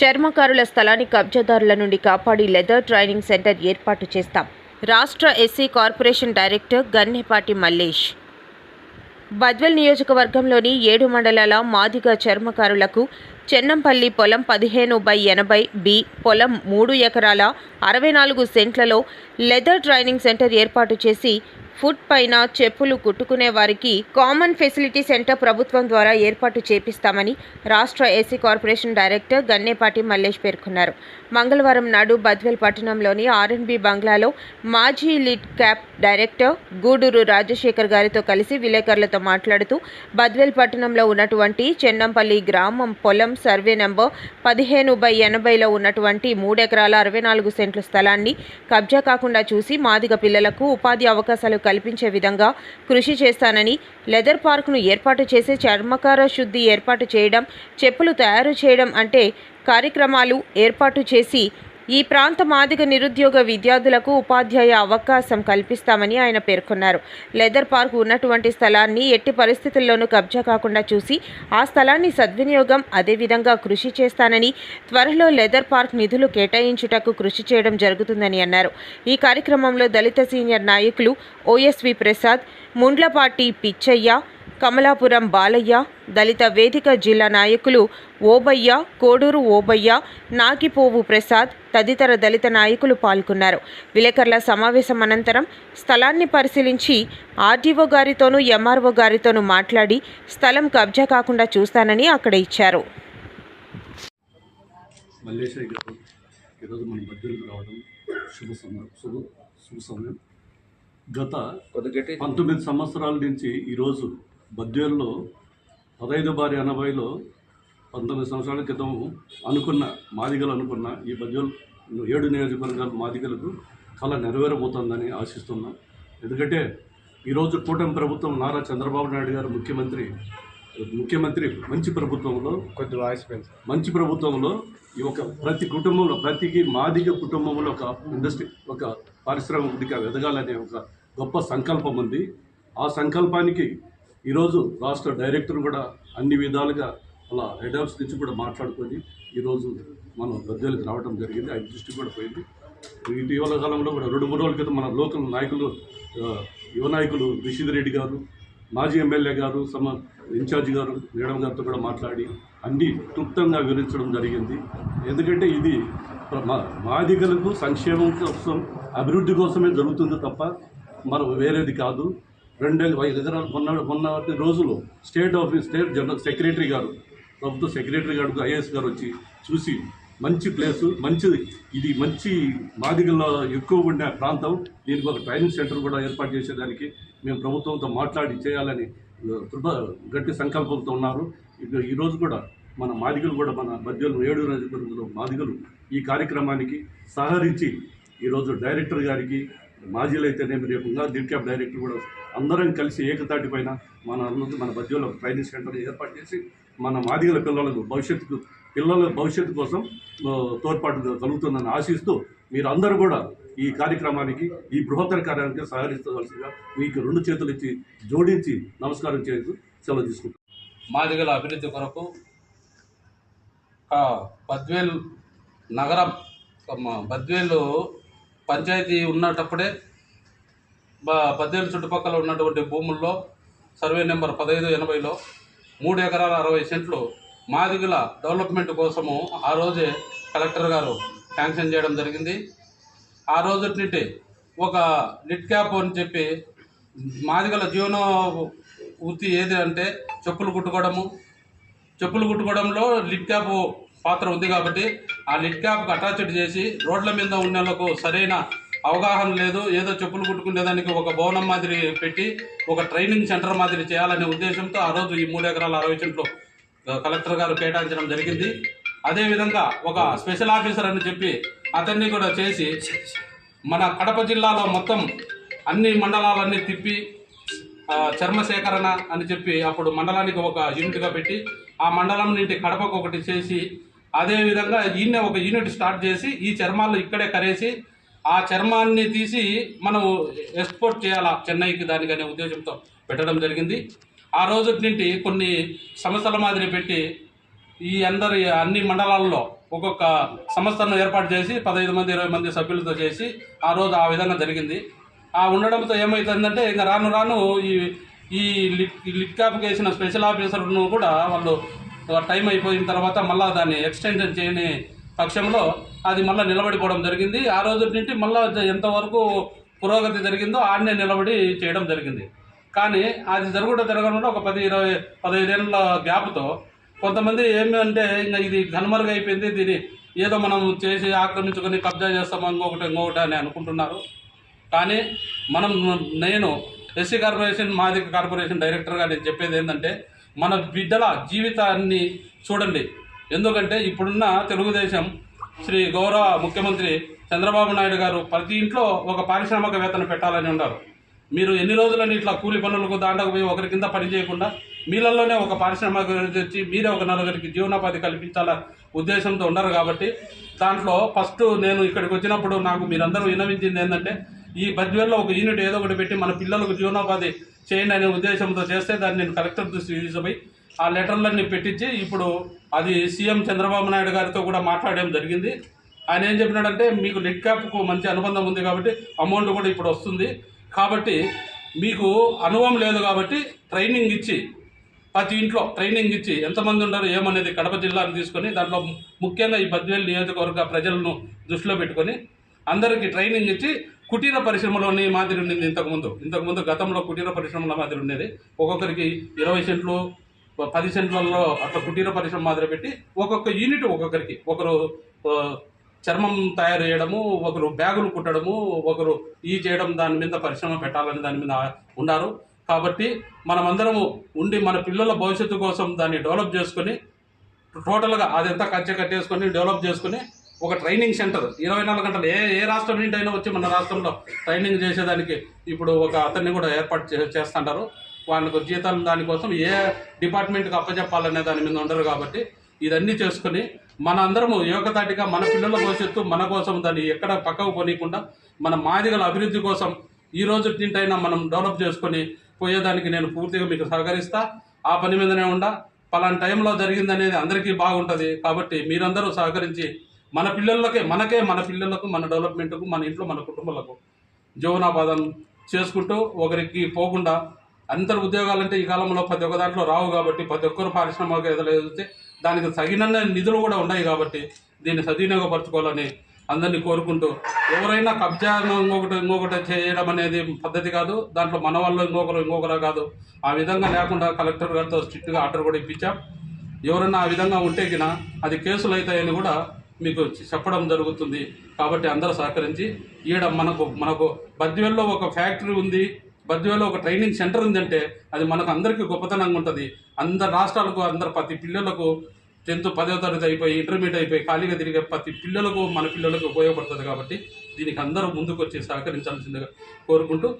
చర్మకారుల స్థలాన్ని కబ్జాదారుల నుండి కాపాడి లెదర్ ట్రైనింగ్ సెంటర్ ఏర్పాటు చేస్తాం. రాష్ట్ర SC corporation director Gannepati Mallesh. Badvel నియోజకవర్గంలోని ఏడు మండలాల మాదిగ చర్మకారులకు చెన్నంపల్లి పొలం పదిహేను బై ఎనభై బి పొలం మూడు ఎకరాల అరవై నాలుగు సెంట్లలో లెదర్ ట్రైనింగ్ సెంటర్ ఏర్పాటు చేసి ఫుట్ పైన చెప్పులు కుట్టుకునే వారికి కామన్ ఫెసిలిటీ సెంటర్ ప్రభుత్వం ద్వారా ఏర్పాటు చేపిస్తామని రాష్ట్ర AC corporation director Gannepati Mallesh పేర్కొన్నారు. మంగళవారం నాడు బద్వెల్ పట్టణంలోని ఆర్ఎన్బి బంగ్లాలో మాజీ LIDCAP director Guduru Rajasekhar గారితో కలిసి విలేకరులతో మాట్లాడుతూ బద్వెల్ పట్టణంలో ఉన్నటువంటి చెన్నంపల్లి గ్రామం పొలం సర్వే నంబర్ పదిహేను బై ఎనభైలో ఉన్నటువంటి మూడెకరాల అరవై నాలుగు సెంట్ల స్థలాన్ని కబ్జా కాకుండా చూసి మాదిగ పిల్లలకు ఉపాధి అవకాశాలు కల్పించే విధంగా కృషి చేస్తానని లెదర్ పార్క్ను ఏర్పాటు చేసి చర్మకార శుద్ధి ఏర్పాటు చేయడం చెప్పులు తయారు చేయడం అంటే కార్యక్రమాలు ఏర్పాటు చేసి ఈ ప్రాంత మాదిగ నిరుద్యోగ విద్యార్థులకు ఉపాధ్యాయ అవకాశం కల్పిస్తామని ఆయన పేర్కొన్నారు. లెదర్ పార్క్ ఉన్నటువంటి స్థలాన్ని ఎట్టి పరిస్థితుల్లోనూ కబ్జా కాకుండా చూసి ఆ స్థలాన్ని సద్వినియోగం అదేవిధంగా కృషి చేస్తానని త్వరలో లెదర్ పార్క్ నిధులు కేటాయించుటకు కృషి చేయడం జరుగుతుందని అన్నారు. ఈ కార్యక్రమంలో దళిత సీనియర్ నాయకులు ఓఎస్వి ప్రసాద్ ముండ్లపాటి పిచ్చయ్య కమలాపురం బాలయ్య దళిత వేదిక జిల్లా నాయకులు ఓబయ్య కోడూరు ఓబయ్య నాగిపోవు ప్రసాద్ తదితర దళిత నాయకులు పాల్గొన్నారు. విలేకరుల సమావేశం అనంతరం స్థలాన్ని పరిశీలించి ఆర్డీఓ గారితోనూ ఎంఆర్ఓ గారితోనూ మాట్లాడి స్థలం కబ్జా కాకుండా చూస్తానని అక్కడ ఇచ్చారు. మల్లేశ్వరి గారు ఈరోజు మన బద్దెలకు రావడం శుభ సమయం శుభ శుభ సమయం. గత పంతొమ్మిది సంవత్సరాల నుంచి ఈరోజు బద్వేల్లో పదహైదు బారి ఎనభైలో పంతొమ్మిది సంవత్సరాల క్రితం అనుకున్న మాదిగలు అనుకున్న ఈ బద్వేల్ ఏడు నియోజకవర్గాల మాదిగలకు కళ నెరవేరబోతుందని ఆశిస్తున్నాం. ఎందుకంటే ఈరోజు కూటమి ప్రభుత్వం నారా చంద్రబాబు నాయుడు గారు ముఖ్యమంత్రి ముఖ్యమంత్రి మంచి ప్రభుత్వంలో కొద్ది వాయిస్ మంచి ప్రభుత్వంలో ఈ ఒక ప్రతి కుటుంబంలో ప్రతికి మాదిగ కుటుంబంలో ఒక ఇండస్ట్రీ ఒక పారిశ్రామికగా ఎదగాలనే ఒక గొప్ప సంకల్పం ఉంది. ఆ సంకల్పానికి ఈరోజు రాష్ట్ర డైరెక్టర్ కూడా అన్ని విధాలుగా అలా హెడ్ ఆఫీస్ నుంచి కూడా మాట్లాడుకొని ఈరోజు మనం గద్దెలకు రావడం జరిగింది. ఆయన దృష్టి కూడా పోయింది. ఇటీవల కాలంలో కూడా రెండు మూడు రోజుల క్రితం మన లోకల్ నాయకులు యువ నాయకులు రిషిద్ రెడ్డి గారు మాజీ ఎమ్మెల్యే గారు సమ ఇన్ఛార్జ్ గారు మేడం గారితో కూడా మాట్లాడి అన్నీ క్లుప్తంగా వివరించడం జరిగింది. ఎందుకంటే ఇది ప్ర- మాదిగలకు సంక్షేమం కోసం అభివృద్ధి కోసమే జరుగుతుంది తప్ప మనం వేరేది కాదు. రెండు ఎకరాలు మొన్న మొన్నటి రోజులు state office state general secretary గారు ప్రభుత్వ సెక్రటరీ గారు ఐఏఎస్ గారు వచ్చి చూసి మంచి ప్లేసు మంచిది ఇది మంచి మాదిగల్లో ఎక్కువ ఉండే ప్రాంతం దీనికి ఒక ట్రైనింగ్ సెంటర్ కూడా ఏర్పాటు చేసేదానికి మేము ప్రభుత్వంతో మాట్లాడి చేయాలని కృప గట్టి సంకల్పంతో ఉన్నారు. ఈరోజు కూడా మన మాదిగలు కూడా మన మధ్యలో ఏడు నియోజకవర్గంలో మాదిగలు ఈ కార్యక్రమానికి సహకరించి ఈరోజు డైరెక్టర్ గారికి మాజీలు అయితేనేమి రేపు క్యాప్ డైరెక్టర్ కూడా అందరం కలిసి ఏకతాటి పైన మన అన్నది మన మధ్యలో ట్రైనింగ్ సెంటర్ ఏర్పాటు చేసి మన మాదిగల పిల్లలకు భవిష్యత్తుకు పిల్లల భవిష్యత్తు కోసం తోడ్పాటు కలుగుతుందని ఆశిస్తూ మీరు అందరూ కూడా ఈ కార్యక్రమానికి ఈ బృహత్తర కార్యానికి సహకరించవలసిందిగా మీకు రెండు చేతులు ఇచ్చి జోడించి నమస్కారం చేస్తూ సెలవు తీసుకుంటాం మాదిగల అభివృద్ధి కొరకు బద్వేల్ నగరం బద్వేలు పంచాయతీ ఉన్నటప్పుడే బ చుట్టుపక్కల ఉన్నటువంటి భూముల్లో సర్వే నెంబర్ పదహైదు ఎనభైలో మూడు ఎకరాల అరవై సెంట్లు మాదిగల డెవలప్మెంట్ కోసము ఆ రోజే కలెక్టర్ గారు శాంక్షన్ చేయడం జరిగింది. ఆ రోజు నుండి ఒక లిట్ క్యాప్ అని చెప్పి మాదిగల జీవన వృత్తి ఏది అంటే చెప్పులు కుట్టుకోవడము. చెప్పులు కుట్టుకోవడంలో లిడ్ క్యాప్ పాత్ర ఉంది కాబట్టి ఆ లిడ్ క్యాప్కి అటాచ్డ్ చేసి రోడ్ల మీద ఉన్నలకు సరైన అవగాహన లేదు ఏదో చెప్పులు కుట్టుకునేదానికి ఒక భవనం మాదిరి పెట్టి ఒక ట్రైనింగ్ సెంటర్ మాదిరి చేయాలనే ఉద్దేశంతో ఆ రోజు ఈ మూడు ఎకరాల అరవై చెంట్లు కలెక్టర్ గారు కేటాయించడం జరిగింది. అదేవిధంగా ఒక స్పెషల్ ఆఫీసర్ అని చెప్పి అతన్ని కూడా చేసి మన కడప జిల్లాలో మొత్తం అన్ని మండలాలన్నీ తిప్పి చర్మ సేకరణ అని చెప్పి అప్పుడు మండలానికి ఒక యూనిట్గా పెట్టి ఆ మండలం నుండి కడపకు ఒకటి చేసి అదేవిధంగా ఈయన ఒక యూనిట్ స్టార్ట్ చేసి ఈ చర్మాలు ఇక్కడే కరేసి ఆ చర్మాన్ని తీసి మనం ఎక్స్పోర్ట్ చేయాలా చెన్నైకి దానికనే ఉద్దేశంతో పెట్టడం జరిగింది. ఆ రోజు నుండి కొన్ని సంస్థల మాదిరి పెట్టి ఈ అందరి అన్ని మండలాల్లో ఒక్కొక్క సంస్థను ఏర్పాటు చేసి పదహైదు మంది ఇరవై మంది సభ్యులతో చేసి ఆ రోజు ఆ విధంగా జరిగింది. ఆ ఉండడంతో ఏమవుతుందంటే ఇంకా రాను రాను ఈ ఈ లిట్ ఈ వేసిన స్పెషల్ ఆఫీసర్ను కూడా వాళ్ళు టైం అయిపోయిన తర్వాత మళ్ళీ దాన్ని ఎక్స్టెన్షన్ చేయని పక్షంలో అది మళ్ళీ నిలబడిపోవడం జరిగింది. ఆ రోజు నుండి మళ్ళీ ఎంతవరకు పురోగతి జరిగిందో ఆడనే నిలబడి చేయడం జరిగింది. కానీ అది జరుగుతూ జరగకుండా ఒక పది ఇరవై పదహైదేళ్ళ గ్యాప్తో కొంతమంది ఏమి అంటే ఇంకా ఇది కనుమరుగు అయిపోయింది. దీన్ని ఏదో మనం చేసి ఆక్రమించుకొని కబ్జా చేస్తాం ఇంకొకటి ఇంకొకటి అని అనుకుంటున్నారు. కానీ మనం నేను ఎస్సీ కార్పొరేషన్ మాదిక కార్పొరేషన్ డైరెక్టర్గా నేను చెప్పేది ఏంటంటే మన బిడ్డల జీవితాన్ని చూడండి. ఎందుకంటే ఇప్పుడున్న తెలుగుదేశం శ్రీ గౌరవ ముఖ్యమంత్రి చంద్రబాబు నాయుడు గారు ప్రతి ఇంట్లో ఒక పారిశ్రామికవేత్తను పెట్టాలని ఉన్నారు. మీరు ఎన్ని రోజులని ఇట్లా కూలి పనులకు దాండకు పోయి ఒకరి కింద పని చేయకుండా మీళ్ళల్లోనే ఒక పారిశ్రామిక వచ్చి మీరే ఒక నలుగురికి జీవనోపాధి కల్పించాల ఉద్దేశంతో ఉండరు కాబట్టి దాంట్లో ఫస్ట్ నేను ఇక్కడికి వచ్చినప్పుడు నాకు మీరందరూ వినవించింది ఏంటంటే ఈ బజ్వేల్లో ఒక యూనిట్ ఏదో ఒకటి పెట్టి మన పిల్లలకు జీవనోపాధి చేయండి అనే ఉద్దేశంతో చేస్తే దాన్ని నేను కలెక్టర్ దృష్టి తీసుకుపోయి ఆ లెటర్లన్నీ పెట్టించి ఇప్పుడు అది సీఎం చంద్రబాబు నాయుడు గారితో కూడా మాట్లాడడం జరిగింది. ఆయన ఏం చెప్పినాడంటే మీకు నెట్ క్యాప్కు మంచి అనుబంధం ఉంది కాబట్టి అమౌంట్ కూడా ఇప్పుడు వస్తుంది. కాబట్టి మీకు అనుభవం లేదు కాబట్టి ట్రైనింగ్ ఇచ్చి ప్రతి ఇంట్లో ట్రైనింగ్ ఇచ్చి ఎంతమంది ఉన్నారు ఏమనేది కడప జిల్లాను తీసుకొని దాంట్లో ముఖ్యంగా ఈ బద్వేలు నియోజకవర్గ ప్రజలను దృష్టిలో పెట్టుకొని అందరికీ ట్రైనింగ్ ఇచ్చి కుటీర పరిశ్రమలోని మాదిరి ఉండింది ఇంతకుముందు. ఇంతకుముందు గతంలో కుటీర పరిశ్రమల మాదిరి ఉండేది. ఒక్కొక్కరికి ఇరవై సెంట్లు పది సెంట్లలో అట్లా కుటీర పరిశ్రమ మాదిరి పెట్టి ఒక్కొక్క యూనిట్ ఒక్కొక్కరికి. ఒకరు చర్మం తయారు చేయడము ఒకరు బ్యాగులు కుట్టడము ఒకరు ఈ చేయడం దాని మీద పరిశ్రమ పెట్టాలని దాని మీద ఉన్నారు. కాబట్టి మనమందరము ఉండి మన పిల్లల భవిష్యత్తు కోసం దాన్ని డెవలప్ చేసుకొని టోటల్గా అదంతా ఖర్చు కట్టేసుకొని డెవలప్ చేసుకొని ఒక ట్రైనింగ్ సెంటర్. ఇరవై నాలుగు గంటలు ఏ ఏ రాష్ట్రం నుండి అయినా వచ్చి మన రాష్ట్రంలో ట్రైనింగ్ చేసేదానికి ఇప్పుడు ఒక అతన్ని కూడా ఏర్పాటు చే చేస్తుంటారు వాళ్ళకు జీతం దానికోసం ఏ డిపార్ట్మెంట్కి అప్పచెప్పాలనే దాని మీద ఉండరు కాబట్టి ఇదన్నీ చేసుకొని మన అందరము యోగతాటిగా మన పిల్లల భవిష్యత్తు మన కోసం దాన్ని ఎక్కడ పక్కకు పోనీయకుండా మన మాదిగల అభివృద్ధి కోసం ఈ రోజు నింటైనా మనం డెవలప్ చేసుకొని పోయేదానికి నేను పూర్తిగా మీకు సహకరిస్తా. ఆ పని మీదనే ఉండా. పలానా టైంలో జరిగిందనేది అందరికీ బాగుంటుంది కాబట్టి మీరందరూ సహకరించి మన పిల్లలకే మనకే మన పిల్లలకు మన డెవలప్మెంట్కు మన ఇంట్లో మన కుటుంబాలకు జీవనాపాదం చేసుకుంటూ ఒకరికి పోకుండా అందరు ఉద్యోగాలంటే ఈ కాలంలో ప్రతి ఒక్క దాంట్లో రావు కాబట్టి ప్రతి ఒక్కరు పారిశ్రామిక ఎదిగితే దానికి తగిన నిధులు కూడా ఉన్నాయి కాబట్టి దీన్ని సద్వినియోగపరచుకోవాలని అందరినీ కోరుకుంటూ ఎవరైనా కబ్జా ఇంకొకటి ఇంకొకటి చేయడం అనేది పద్ధతి కాదు. దాంట్లో మన వాళ్ళు ఇంకొకరు ఇంకొకరు కాదు. ఆ విధంగా లేకుండా కలెక్టర్ గారితో స్ట్రిక్ట్గా ఆర్డర్ కూడా ఇప్పించాం. ఎవరైనా ఆ విధంగా ఉంటే గిన అది కేసులు అవుతాయని కూడా మీకు చెప్పడం జరుగుతుంది. కాబట్టి అందరూ సహకరించి ఈడ మనకు మనకు బద్వేల్లో ఒక ఫ్యాక్టరీ ఉంది. బద్వేలో ఒక ట్రైనింగ్ సెంటర్ ఉందంటే అది మనకు అందరికీ గొప్పతనంగా ఉంటుంది. అందరు రాష్ట్రాలకు అందరు ప్రతి పిల్లలకు టెన్త్ పదో తరగతి అయిపోయి ఇంటర్మీడియట్ అయిపోయి ఖాళీగా తిరిగే ప్రతి పిల్లలకు మన పిల్లలకు ఉపయోగపడుతుంది కాబట్టి దీనికి అందరూ ముందుకు వచ్చి సహకరించాల్సిందిగా కోరుకుంటూ